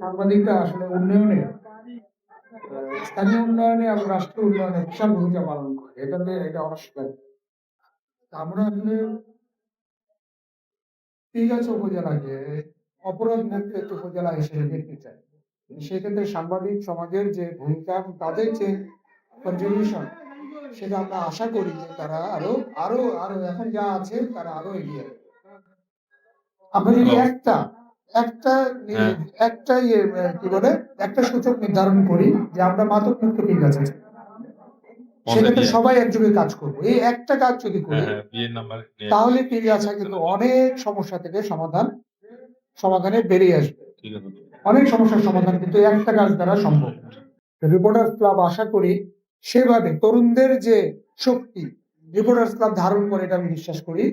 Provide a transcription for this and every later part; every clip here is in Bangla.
সাংবাদিকরা আসলে উন্নয়নে স্থানীয় উন্নয়নে এবং রাষ্ট্র উন্নয়নে বিশাল ভূমিকা পালন করে। এটাতে এটা অস্বীকার আমরা আসলে ঠিক আছে উপজেলাকে অপরাধ মুক্ত একটি উপজেলা হিসেবে দেখতে চাই। সেক্ষেত্রে সাংবাদিক সমাজের যে ভূমিকা তাদের যে কন্ট্রিবিউশন সেটা আমরা আশা করি যে তারা আরও আরও আরও এখন যা আছে তারা আরও এগিয়ে। আমরা যদি একটা একটা হ্যাঁ। একটা ইয়ে কি বলে একটা সূচক নির্ধারণ করি যে আমরা মাদক মুক্ত ঠিক আছে। সেক্ষেত্রে সবাই একযোগে কাজ করব। এই একটা কাজ যদি করি হ্যাঁ হ্যাঁ তাহলে কিন্তু অনেক সমস্যা থেকে সমাধান সমাধানে বেরিয়ে আসবে। অনেক সমস্যার সমাধান কিন্তু একটা কাজ দ্বারা সম্ভব। রিপোর্টার্স ক্লাব আশা করি সেভাবে তরুণদের যে শক্তি রিপোর্টার্স ক্লাব ধারণ করে এটা আমি বিশ্বাস করি।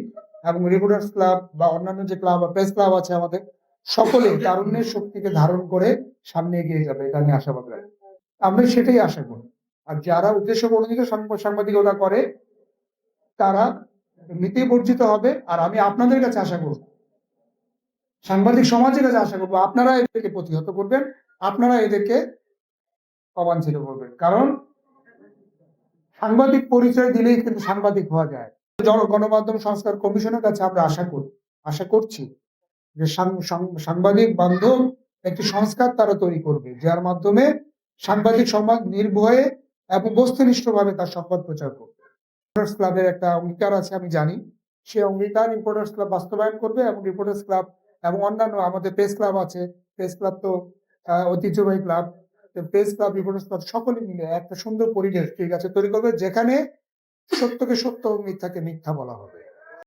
এবং রিপোর্টার্স ক্লাব বা অন্যান্য যে ক্লাব বা প্রেস ক্লাব আছে আমাদের সকলে তারুণ্যের শক্তিকে ধারণ করে সামনে এগিয়ে যাবে, এটা আমি আশাবাদ রাখি। আমরা সেটাই আশা করি। আর যারা উদ্দেশ্য প্রণোদিত সাংবা- সাংবাদিকতা করে, তারা নীতি বর্জিত হবে, আর আমি আপনাদের কাছে আশা করব। সাংবাদিক সমাজের কাছে আশা করব, আপনারা এদেরকে প্রতিহত করবেন, আপনারা এদেরকে অবাঞ্ছিত করবেন। কারণ সাংবাদিক পরিচয় দিলেই কিন্তু সাংবাদিক হওয়া যায়। গণমাধ্যম সংস্কার কমিশনের কাছে আমরা আশা করি, আশা করছি। যে সাংবাদিক বান্ধব একটি সংস্কার তারা তৈরি করবে, যার মাধ্যমে সাংবাদিক সমাজ নির্ভয়ে এবং বস্তুনিষ্ঠভাবে তার সংবাদ প্রচার করবে। ক্লাবের একটা অঙ্গীকার আছে, আমি জানি। সেই অঙ্গীকার রিপোর্টার্স ক্লাব বাস্তবায়ন করবে এবং রিপোর্টার্স ক্লাব এবং অন্যান্য আমাদের প্রেস ক্লাব আছে। প্রেস ক্লাব তো ঐতিহ্যবাহী club press club reporters club সকলে মিলে একটা সুন্দর পরিবেশ ঠিক আছে, তৈরি করবে, যেখানে সত্যকে সত্য মিথ্যাকে মিথ্যা বলা হবে।